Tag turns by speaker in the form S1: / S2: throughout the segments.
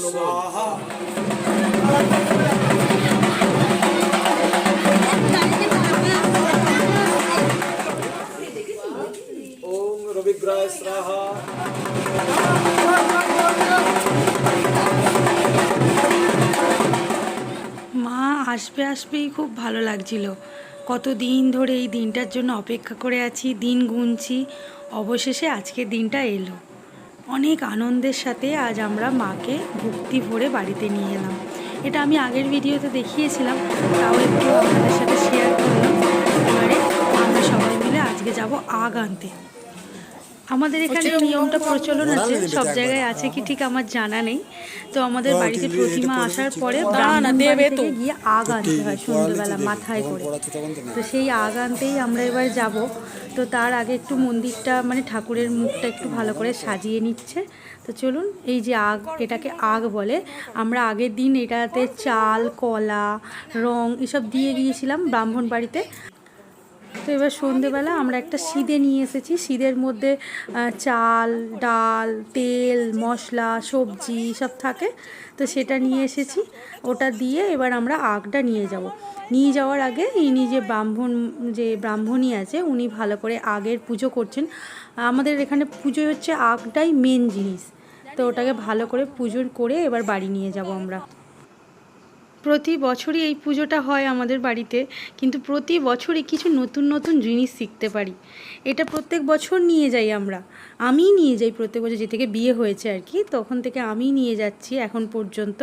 S1: স্বাহা ওং
S2: মা আসবে আসবেই খুব ভালো লাগছিল। কত দিন ধরে এই দিনটার জন্য অপেক্ষা করে আছি, দিন গুনছি, অবশেষে আজকের দিনটা এলো। অনেক আনন্দের সাথে আজ আমরা মাকে ভক্তি ভরে বাড়িতে নিয়ে এলাম। এটা আমি আগের ভিডিওতে দেখিয়েছিলাম, তাও একটু আপনাদের সাথে শেয়ার করলাম। এবারে আমরা সবাই মিলে আজকে যাব আগ আনতে আমাদের এখানে নিয়মটা প্রচলন আছে সব জায়গায় আছে কি ঠিক আমার জানা নেই। তো আমাদের বাড়িতে প্রতিমা আসার পরে গিয়ে আগ আনতে হয় সন্ধ্যেবেলা মাথায় করে। তো সেই আগ আনতেই আমরা এবার যাব। তো তার আগে একটু মন্দিরটা মানে ঠাকুরের মুখটা একটু ভালো করে সাজিয়ে নিচ্ছে। তো চলুন এই যে আগ এটাকে আগ বলে। আমরা আগের দিন এটাতে চাল কলা রং এসব দিয়ে গিয়েছিলাম ব্রাহ্মণ বাড়িতে তো এবার সন্ধেবেলা আমরা একটা সিদে নিয়ে এসেছি। সিদের মধ্যে চাল, ডাল, তেল, মশলা, সবজি সব থাকে। তো সেটা নিয়ে এসেছি। ওটা দিয়ে এবার আমরা আগটা নিয়ে যাব। নিয়ে যাওয়ার আগে ইনি যে ব্রাহ্মণ, যে ব্রাহ্মণী আছে, উনি ভালো করে আগের পুজো করছেন। আমাদের এখানে পুজো হচ্ছে আগটাই মেন জিনিস। তো ওটাকে ভালো করে পুজোর করে এবার বাড়ি নিয়ে যাব আমরা। প্রতি বছরই এই পুজোটা হয় আমাদের বাড়িতে, কিন্তু প্রতি বছরই কিছু নতুন নতুন জিনিস শিখতে পারি। এটা প্রত্যেক বছর নিয়ে যাই আমরা। আমিই নিয়ে যাই প্রত্যেক বছর, যে থেকে বিয়ে হয়েছে আর কি, তখন থেকে আমিই নিয়ে যাচ্ছি এখন পর্যন্ত।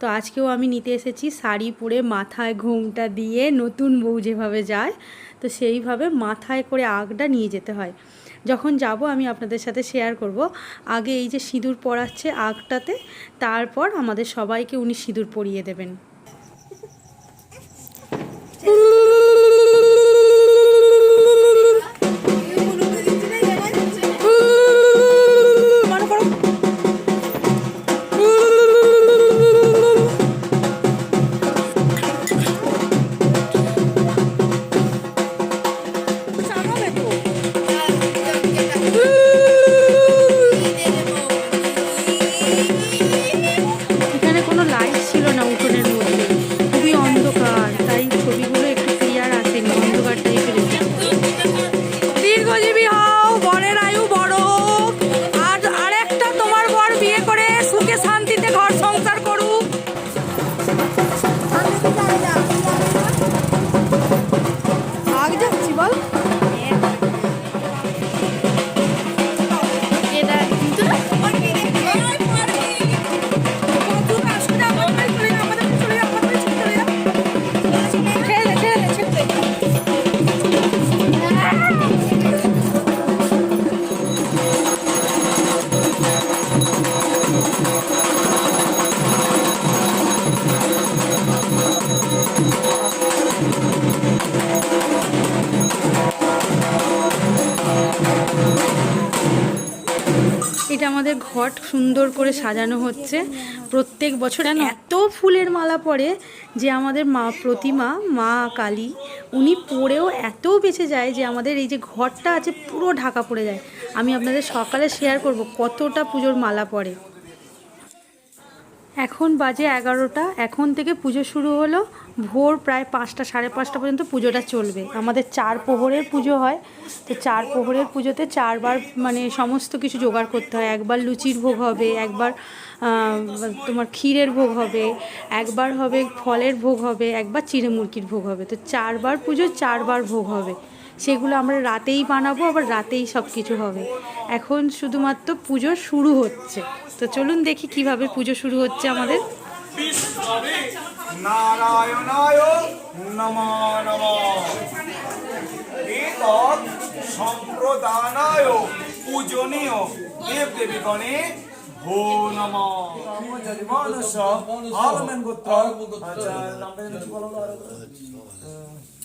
S2: তো আজকেও আমি নিতে এসেছি শাড়ি পরে মাথায় ঘুমটা দিয়ে নতুন বউ যেভাবে যায়, তো সেইভাবে মাথায় করে আগটা নিয়ে যেতে হয়। যখন যাব আমি আপনাদের সাথে শেয়ার করব। আগে এই যে সিঁদুর পরাচ্ছে আগটাতে, তারপর আমাদের সবাইকে উনি সিঁদুর পরিয়ে দেবেন। সুখে শান্তিতে এটা আমাদের ঘট সুন্দর করে সাজানো হচ্ছে। প্রত্যেক বছর এত ফুলের মালা পরে যে আমাদের মা প্রতিমা, মা কালী, উনি পরেও এত বেঁচে যায় যে আমাদের এই যে ঘরটা আছে পুরো ঢাকা পড়ে যায়। আমি আপনাদের সকালে শেয়ার করব কতটা পুজোর মালা পড়ে। এখন বাজে এগারোটা, এখন থেকে পুজো শুরু হলো। ভোর প্রায় পাঁচটা, সাড়ে পাঁচটা পর্যন্ত পুজোটা চলবে। আমাদের চার প্রহরের পুজো হয়। তো চার প্রহরের পুজোতে চারবার মানে সমস্ত কিছু জোগাড় করতে হয়। একবার লুচির ভোগ হবে, একবার তোমার ক্ষীরের ভোগ হবে, একবার হবে ফলের ভোগ হবে, একবার চিড়ে মুরগির ভোগ হবে। তো চারবার পুজো, চারবার ভোগ হবে। সেগুলো আমরা রাতেই বানাবো, আবার রাতেই সব কিছু হবে। এখন শুধুমাত্র পুজো শুরু হচ্ছে। তো চলুন দেখি কীভাবে পুজো শুরু হচ্ছে আমাদের।
S1: নারায়ণায় নম নম। এতৎ সম্প্রদানায় পূজনীয় দেব দেবীগণে ভো নম। মানুষ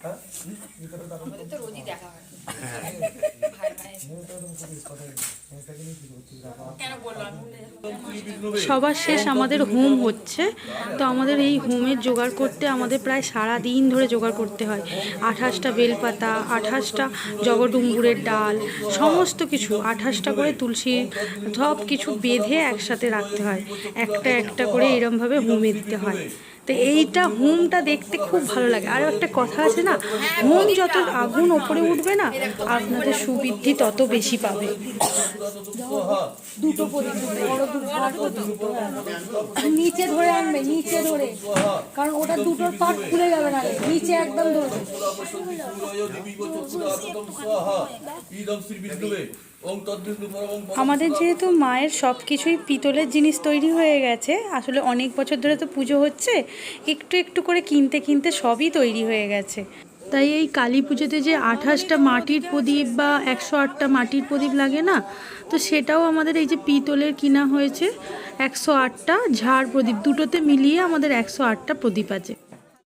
S3: আমাদের তো রোজই দেখা হয় ভাই ভাই
S2: সবার শেষ আমাদের হোম হচ্ছে। তো আমাদের এই হোমের জোগাড় করতে আমাদের প্রায় সারা দিন ধরে জোগাড় করতে হয়। আঠাশটা বেলপাতা, আঠাশটা জগডুম্বুরের ডাল, সমস্ত কিছু আঠাশটা করে তুলসী সব কিছু বেঁধে একসাথে রাখতে হয়। একটা একটা করে এরমভাবে হোমে দিতে হয়। তো এইটা হোমটা দেখতে খুব ভালো লাগে। আর একটা কথা আছে না, হোম যত আগুন ওপরে উঠবে না, আপনাদের সুবৃদ্ধি তত বেশি পাবে। দুটো নিচে ধরে আনবে নিচে ধরে কারণ ওটা দুটোর পাট খুলে যাবে না নিচে একদম ধরবে আমাদের যেহেতু মায়ের সব কিছুই পিতলের জিনিস তৈরি হয়ে গেছে আসলে অনেক বছর ধরে তো পুজো হচ্ছে একটু একটু করে কিনতে কিনতে সবই তৈরি হয়ে গেছে তাই এই কালী পুজোতে যে আঠাশটা মাটির প্রদীপ বা একশো আটটা মাটির প্রদীপ লাগে না, তো সেটাও আমাদের এই যে পিতলের কিনা হয়েছে একশো আটটা ঝাড় প্রদীপ, দুটোতে মিলিয়ে আমাদের একশো আটটা প্রদীপ আছে।